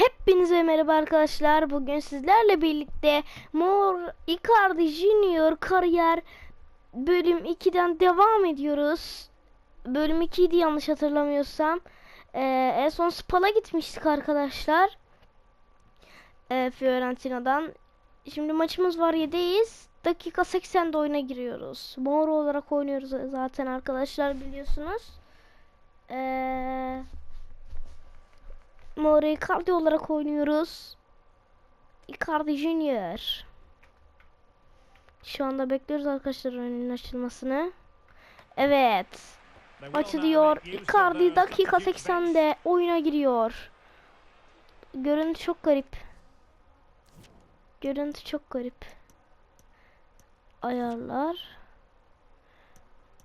Hepinize merhaba arkadaşlar. Bugün sizlerle birlikte Mor Icardi Junior kariyer bölüm 2'den devam ediyoruz. Bölüm 2'ydi yanlış hatırlamıyorsam. Ee, en son Spal'a gitmiştik arkadaşlar. Ee, Fiorentina'dan. Şimdi maçımız var 7'yiz. Dakika 80'de oyuna giriyoruz. Moro olarak oynuyoruz zaten arkadaşlar biliyorsunuz. Eee Moro Icardi olarak oynuyoruz. Icardi Junior. Şu anda bekliyoruz arkadaşlar oyunun açılmasını. Evet. Açılıyor. Icardi dakika 80'de oyuna giriyor. Görüntü çok garip. Görüntü çok garip. Ayarlar.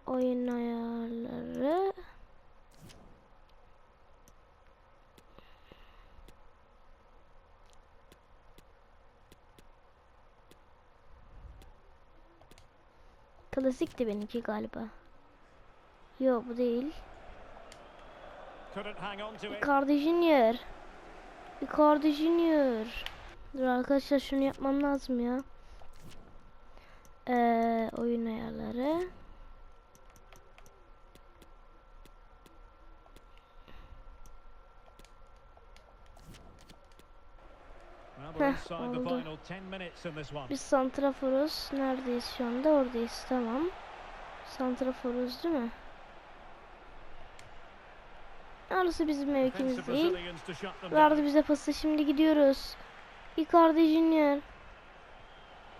Oyun ayarları. Klasikti benimki galiba. Yok bu değil. Icardi Junior. Icardi Junior. Dur arkadaşlar şunu yapmam lazım ya. Ee, oyun ayarları. Heh, oldu. Biz santraforuz. Neredeyiz şu anda? Oradayız. Tamam. Santraforuz değil mi? Orası bizim mevkimiz değil. Verdi bize pası. Şimdi gidiyoruz. Icardi Junior.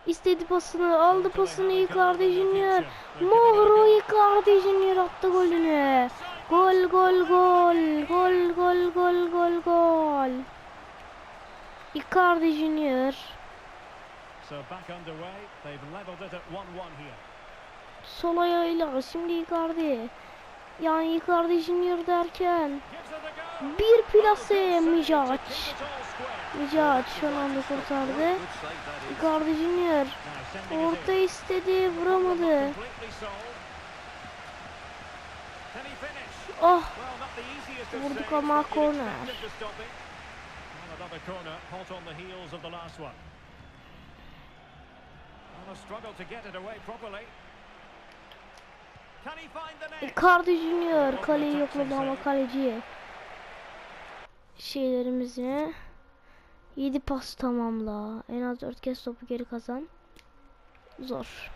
İstedi pasını. Aldı pasını Icardi Junior. Mohro Icardi Junior attı golünü. Gol gol gol. Gol gol gol gol gol. Icardi Junior. So back underway. They've levelled it at 1-1 here. Sol ayağıyla şimdi Icardi. Yani Icardi Junior derken bir plase Mijac. Mijac şu anda kurtardı. Icardi Junior orta istedi vuramadı. Of Vurduk ama but another corner, hot on the heels of the last one. Well, a struggle to get it away properly. Can he find the net? Icardi Junior kaleyi yokladı ama kaleci. Şeylerimizi 7 pas tamamla. En az 4 kez topu geri kazan. Zor.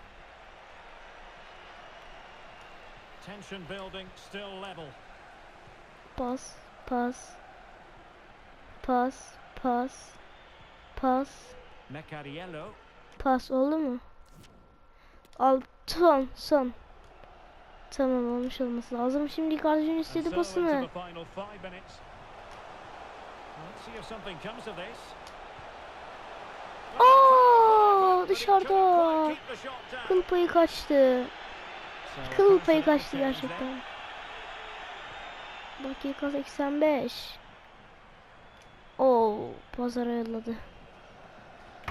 Tension building, still level. Pas, pas, pas, pas, pas, Mecariello. pas oldu mu? Al son, son. Tamam olmuş olması lazım. Şimdi And istedi pasını. Aa, dışarıda. Kıl payı kaçtı. Kıl payı kaçtı gerçekten. Dakika 85. Oo, pazara yolladı.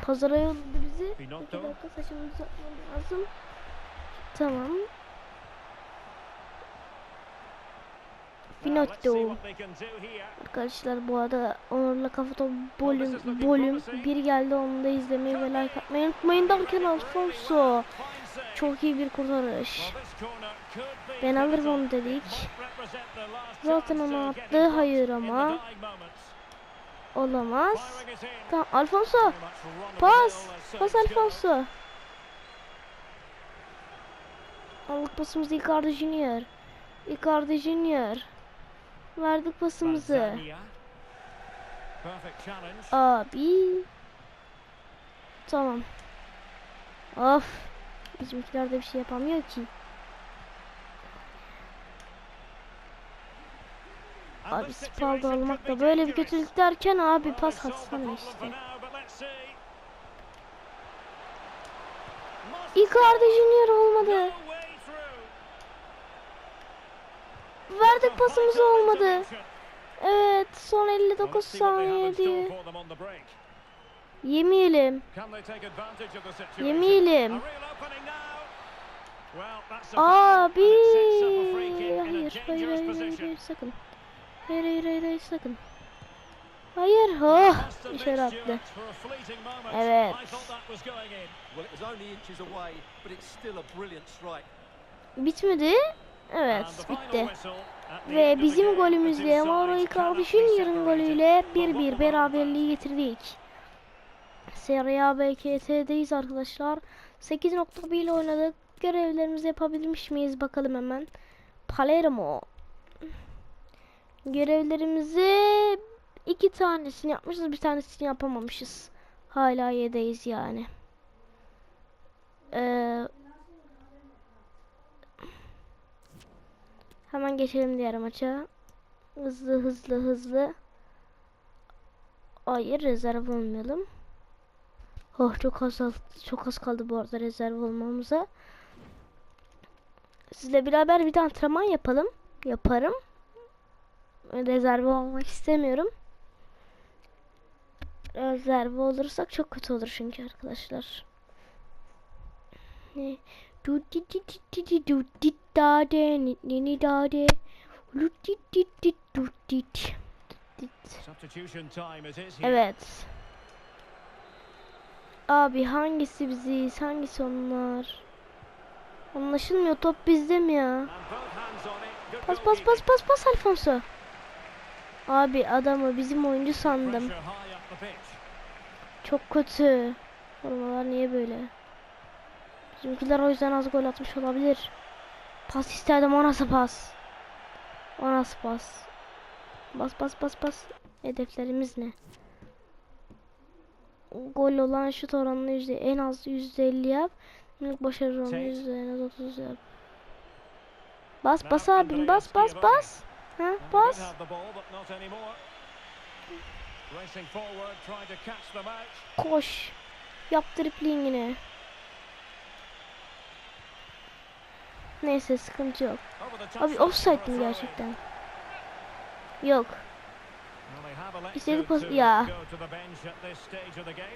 Pazara yolladı bizi. Pinotto. dakika saçımı düzeltmem lazım. Tamam. Here. Arkadaşlar bu arada Onur'la Kafa Topu bölüm, bölüm bir geldi onu da izlemeyi ve like atmayı unutmayın derken Alfonso. Çok iyi bir kurtarış. Ben alırım onu dedik. Zaten onu attı. Hayır ama. Olamaz. Tamam Alfonso. Pas. Pas. Alfonso. Aldık pasımızı Icardi Junior. Icardi Junior. Verdik pasımızı. Abi. Tamam. Of. Bizimkiler de bir şey yapamıyor ki. Abi spalda olmak da böyle bir kötülük derken abi pas atsana işte. Icardi Junior olmadı. Verdik pasımızı olmadı. Evet son Well, 59 let's see what they have in store saniyede. for them on the break. Yemeyelim. Yemeyelim. Abi. Hayır, hayır, hayır, hayır, hayır, sakın. Hayır, hayır, hayır, hayır, sakın. Hayır. Oh. Must have Dışarı attı. Evet. Bitmedi. Evet bitti. Ve bizim golümüzle Mauro Icardi Junior'ın golüyle But what 1-1 will happen? beraberliği getirdik. Serie A BKT'deyiz arkadaşlar. 8.1 ile oynadık. Görevlerimizi yapabilmiş miyiz bakalım hemen. Palermo. Görevlerimizi iki tanesini yapmışız, bir tanesini yapamamışız. Hala yedeyiz yani. Ee, hemen geçelim diğer maça. Hızlı hızlı hızlı. Hayır rezerv olmayalım. Oh çok az çok az kaldı bu arada rezerv olmamıza. Sizle beraber bir de antrenman yapalım. Yaparım. Rezerv olmak istemiyorum. Rezerv olursak çok kötü olur çünkü arkadaşlar. Ne? Du di di di di du di da de ni ni ni da de. Lu di di di du di. Evet. Abi hangisi biziz? Hangisi onlar? Anlaşılmıyor. Top bizde mi ya? Pas pas pas pas pas Alfonso. Abi adamı bizim oyuncu sandım. Çok kötü. Formalar niye böyle? Bizimkiler o yüzden az gol atmış olabilir. Pas isterdim o nasıl pas? O nasıl pas? Bas bas bas bas. Hedeflerimiz ne? Gol olan şut oranını yüzde en az yüzde elli yap. Başarı oranını yüzde en az otuz yap. Bas bas abim bas bas bas. Ha out. Koş. Yap driplingini. Neyse sıkıntı yok. Abi offside mi gerçekten? Yok. İstedi pas- ya.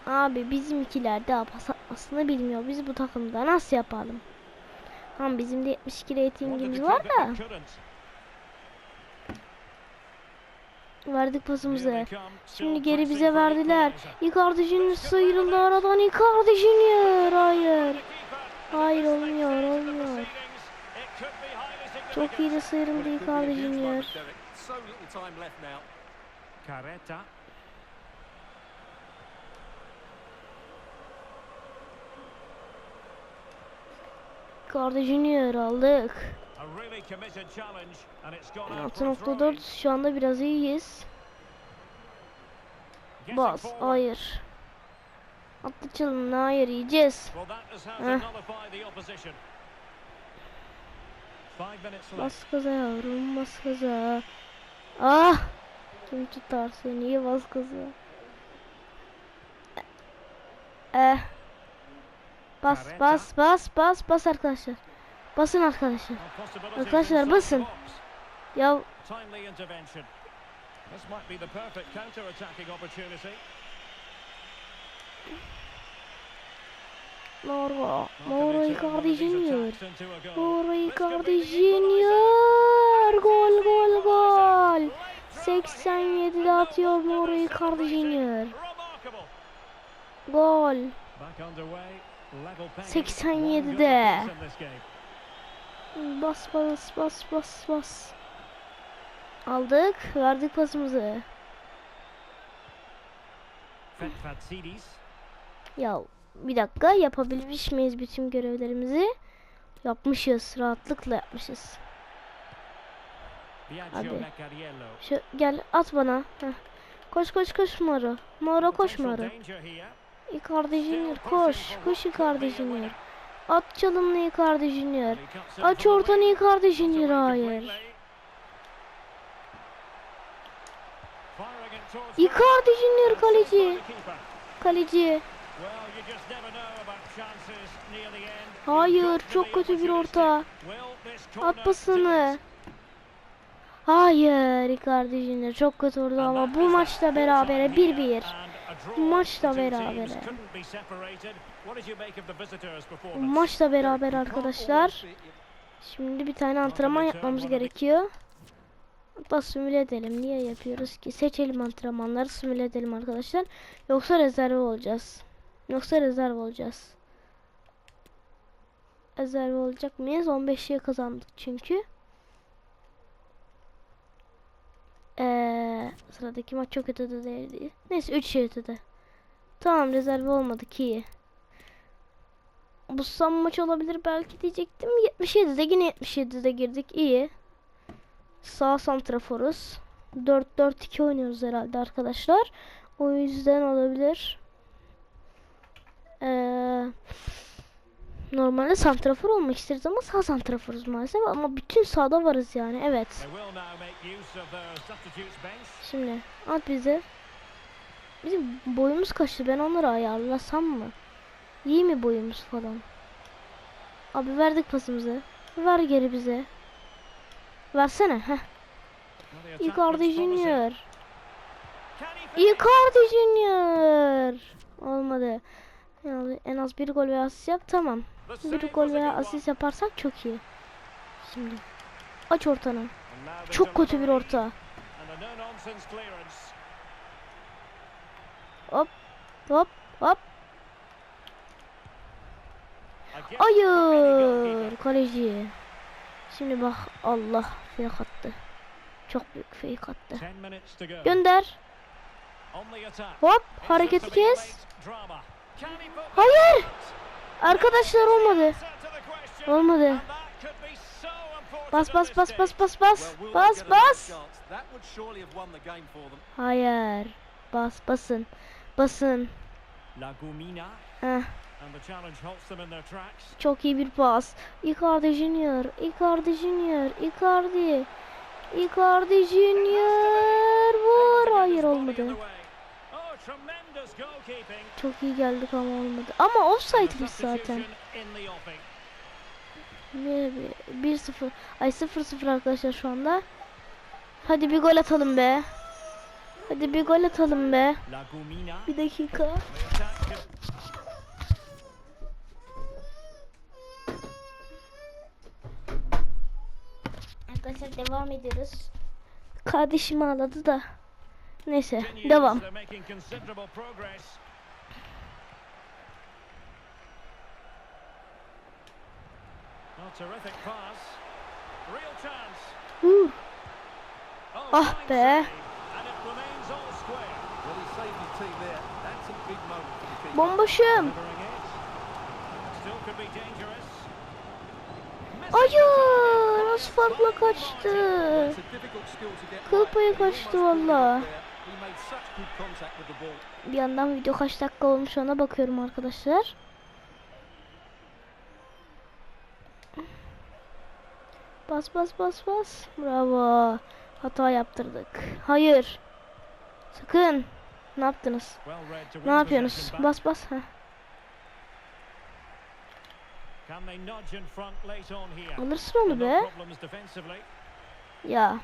Abi bizimkiler daha pas atmasını bilmiyor. Biz bu takımda nasıl yapalım? Tamam bizim de 72 Wanted ratingimiz var da. Verdik pasımızı. Şimdi geri bize verdiler. Icardi Junior sıyrıldı aradan. Icardi Junior. Hayır. Hayır, olmuyor, olmuyor. Çok iyi de sıyrıldı Icardi Junior. Caretta. Icardi Junior aldık. A really committed challenge and it's gone out for a throw 6.4 şu anda biraz iyiyiz. Bas. Hayır. Atlı çalın. Hayır yiyeceğiz. Eh. left. Bas gaza yavrum bas gaza. Ah! Kim tutar seni? İyi bas gaza. Eh. Bas bas bas bas bas arkadaşlar. Basın arkadaşlar. Arkadaşlar, basın. Ya. Mauro. Mauro Icardi Junior. Mauro Icardi Junior. Gol gol gol. Late throw in. 87'de atıyor Mauro Icardi Junior. Gol. Back underway. Level pegging. 87'de. Bas bas bas bas bas. Aldık. Verdik pasımızı. Ya bir dakika yapabilmiş miyiz bütün görevlerimizi? Yapmışız. Rahatlıkla yapmışız. Hadi. Şu gel at bana. Heh. Koş koş koş Moro. Moro koş here. Icardi Junior koş. Koş Icardi Junior. At çalımlı Icardi Junior. Aç ortanı. Icardi Junior hayır. Icardi Junior kaleci. Kaleci. Hayır çok kötü bir orta. At pasını. Hayır Icardi Junior çok kötü And ama bu maçta berabere Full time 1-1. here and a draw. Maç da The two teams berabere. Couldn't be separated. What did you make of the visitors' Bu performance? maç da beraber arkadaşlar. Şimdi bir tane antrenman yapmamız gerekiyor. Hatta simüle edelim. Niye yapıyoruz ki? Seçelim antrenmanları simüle edelim arkadaşlar. Yoksa rezerve olacağız. Yoksa rezerve olacağız. Rezerve olacak mıyız? 15'liye kazandık çünkü. Ee, sıradaki maç çok kötü de değildi. Neyse 3 şey ötede. Tamam rezerve olmadık iyi. Bu son maç olabilir belki diyecektim. 77'de yine 77'de girdik iyi. Sağ santraforuz. 4-4-2 oynuyoruz herhalde arkadaşlar. O yüzden olabilir. Ee, normalde santrafor olmak isteriz ama sağ santraforuz maalesef. Ama bütün sağda varız yani. Evet. Şimdi at bize. Bizim boyumuz kaçtı. Ben onları ayarlasam mı? İyi mi boyumuz falan? Abi verdik pasımızı. Ver geri bize. Versene. Heh. Icardi. Junior. Icardi Junior. Olmadı. Yani en az bir gol veya asist yap tamam. Bir gol veya asist yaparsak çok iyi. Şimdi aç ortanı. Çok kötü bir orta. clearance. Hop hop. Hayır kaleci. Şimdi bak Allah fake attı. Çok büyük fake attı. 10 minutes to go. Gönder. Hop hareketi kes. Hayır. Arkadaşlar olmadı. Olmadı. Bas bas bas bas bas bas. Bas bas. Hayır. Bas basın. Basın. Heh. Çok iyi bir pas. Icardi Junior. Icardi Junior. Icardi. Icardi Junior. Vur. Hayır olmadı. Oh. Çok iyi geldik ama olmadı. Ama offside'miş zaten. Substitution in the offing. 1-0. Ay 0-0 arkadaşlar şu anda. Hadi bir gol atalım be. Hadi bir gol atalım be. Bir dakika. Arkadaşlar devam ediyoruz. Kardeşim ağladı da. Neyse devam. Oh, Ah be. Bomboşum. Hayır. Nasıl farkla kaçtı. Kıl payı kaçtı valla. Bir yandan video kaç dakika olmuş ona bakıyorum arkadaşlar. Bas bas bas bas. Bravo. Hata yaptırdık. Hayır. Sakın. Ne yaptınız? Ne yapıyorsunuz? Bas bas. Heh. Can they nudge in front late on here? Alırsın onu be. Ya.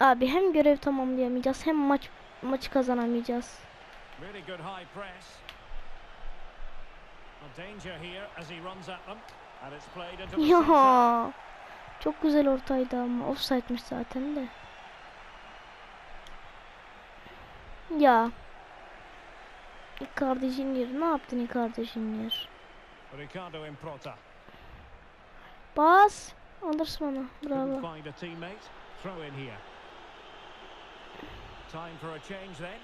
Abi hem görev tamamlayamayacağız hem maç maçı kazanamayacağız. Really good high press. Danger here as he runs at them. And it's played into. Ya. Çok güzel ortaydı ama offside'miş zaten de. Ya. Icardi Junior ne yaptın Icardi Junior? Ricardo Improta. Bas. Alırsın onu. Bravo. Throw in here. Time for a change then.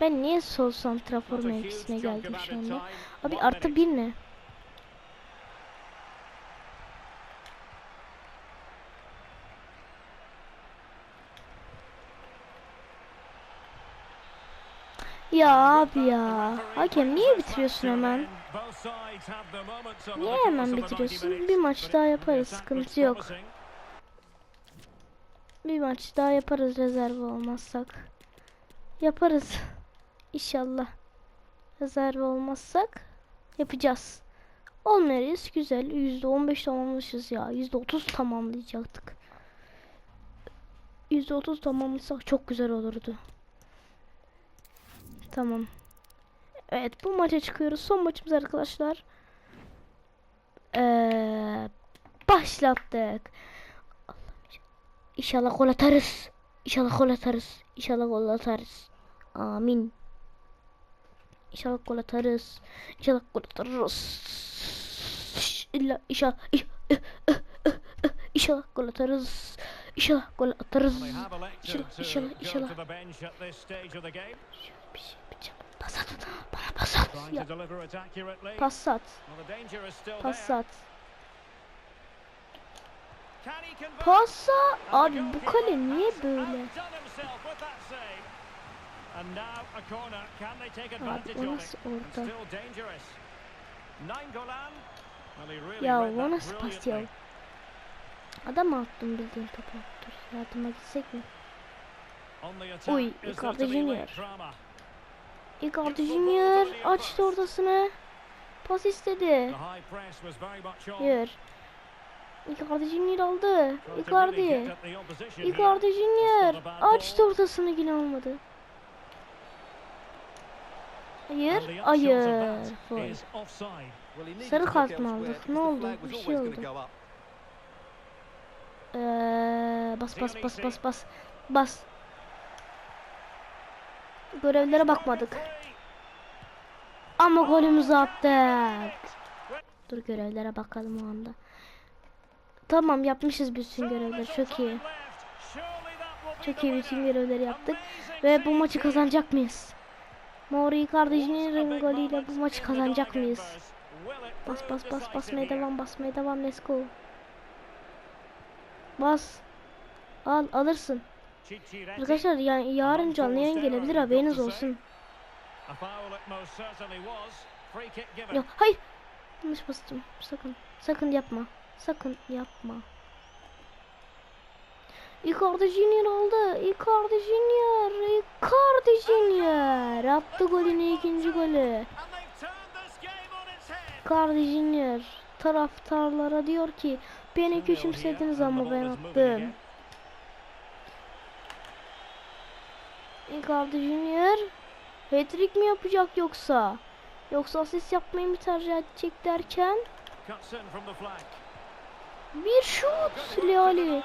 Ben niye sol santrafor mevkisine geldim şu anda? Abi artı bir ne? Ya abi ya. Hakem niye bitiriyorsun hemen? Niye hemen bitiriyorsun? Bir maç daha yaparız, sıkıntı yok. Bir maç daha yaparız rezerve olmazsak. Yaparız. İnşallah. Rezerve olmazsak yapacağız. Olmayız güzel. %15 tamamlamışız ya. %30 tamamlayacaktık. %30 tamamlasak çok güzel olurdu. Tamam. Evet bu maça çıkıyoruz. Son maçımız arkadaşlar. Ee, başlattık. İnşallah gol atarız. İnşallah gol atarız. İnşallah gol atarız. Amin. İnşallah gol atarız. İnşallah gol atarız. İlla inşallah İnşallah gol atarız. İnşallah gol atarız. İnşallah, inşallah, inşallah. Bir şey yapacağım. Pas at. Bana pas at. Ya, pas at. Pas at. The Abi bu kale niye böyle? Abi o nasıl really Ya o nasıl pas ya? Adam attım bildiğin topu. Yardıma gitsek mi? Uy, be Junior. Icardi Junior açtı ortasını. Pas istedi. Hayır. Icardi Junior aldı. Icardi. Icardi Junior açtı ortasını yine olmadı. Hayır, hayır. Sarı kart mı aldık? Ne oldu? Bir şey oldu. Ee, bas bas bas bas bas. Bas. Görevlere bakmadık. Ama golümüzü attık. Dur görevlere bakalım o anda. Tamam yapmışız bütün görevleri çok iyi. Çok iyi bütün görevleri yaptık. Ve bu maçı kazanacak mıyız? Mori kardeşinin golüyle bu maçı kazanacak mıyız? Bas bas bas basmaya devam basmaya devam let's go. Bas. Al alırsın. Arkadaşlar yani yarın canlı yayın gelebilir haberiniz olsun. Yok hayır. Yanlış bastım. Sakın. Sakın yapma. Sakın yapma. Icardi Junior aldı. Icardi Junior. Icardi Junior. Attı golünü ikinci golü. Icardi Junior. Taraftarlara diyor ki beni küçümsediniz ama ben attım. Icardi Junior. Hat-trick mi yapacak yoksa? Yoksa asist yapmayı mı tercih edecek derken bir şut Leali.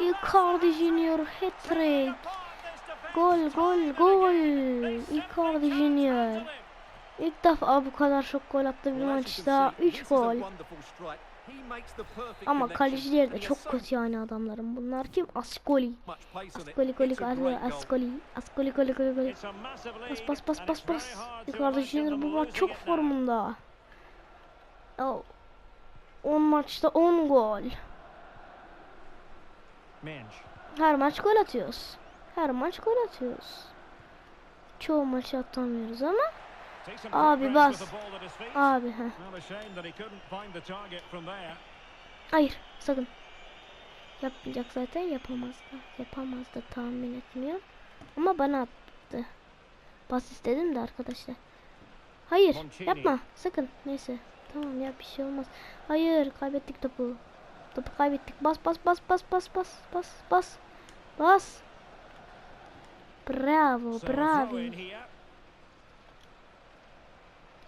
Icardi Junior hat-trick. Gol gol gol. Icardi Junior. İlk defa bu kadar çok gol attı bir maçta. can see, 3 this is a gol. Ama kalecileri de çok kötü yani adamların. Bunlar kim? Ascoli. Ascoli goli It's a goli great goal. Ascoli. Ascoli goli goli goli. Bas bas bas bas bas. Icardi Junior bu maç çok formunda. Ya, 10 maçta 10 gol. Her maç gol atıyoruz. Her maç gol atıyoruz. Çoğu maçı atamıyoruz ama Abi bas. abi ha. Hayır sakın. Yapmayacak zaten yapamaz da. Yapamaz da tahmin etmiyor. Ama bana attı. Bas istedim de arkadaşlar. Hayır yapma sakın. Neyse tamam ya bir şey olmaz. Hayır kaybettik topu. Topu kaybettik. Bas bas bas bas bas bas bas bas. Bas. Bravo bravo.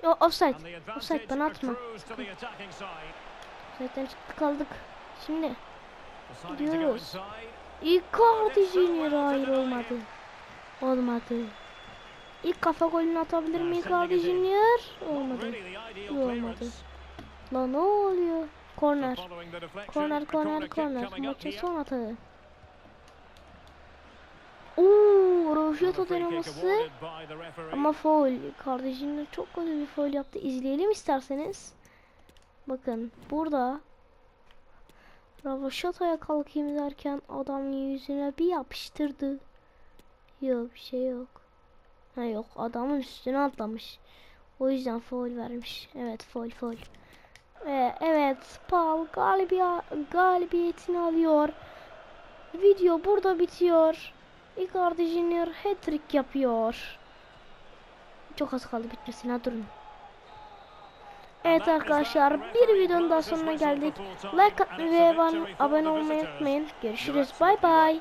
O offside. Offside bana atma. Zaten çıktı kaldık. Şimdi Gidiyoruz. Icardi Junior hayır olmadı. Olmadı. İlk kafa golünü atabilir mi Icardi Junior? Olmadı. olmadı. Lan ne oluyor? Korner. Korner korner korner. Maçın son atağı. Uuu Roşeto denemesi. Ama foul. Junior çok kötü bir foul yaptı. İzleyelim isterseniz. Bakın burada Ravaşata'ya kalkayım derken adam yüzüne bir yapıştırdı. Yok bir şey yok. Ha yok adamın üstüne atlamış. O yüzden foul vermiş. Evet foul foul. Ve evet Paul galibiya, galibiyetini alıyor. Video burada bitiyor. Icardi Junior hat-trick yapıyor. Çok az kaldı bitmesine durun. Evet arkadaşlar bir videonun daha sonuna geldik. Like atmayı ve abone olmayı unutmayın. Görüşürüz. Bay bay.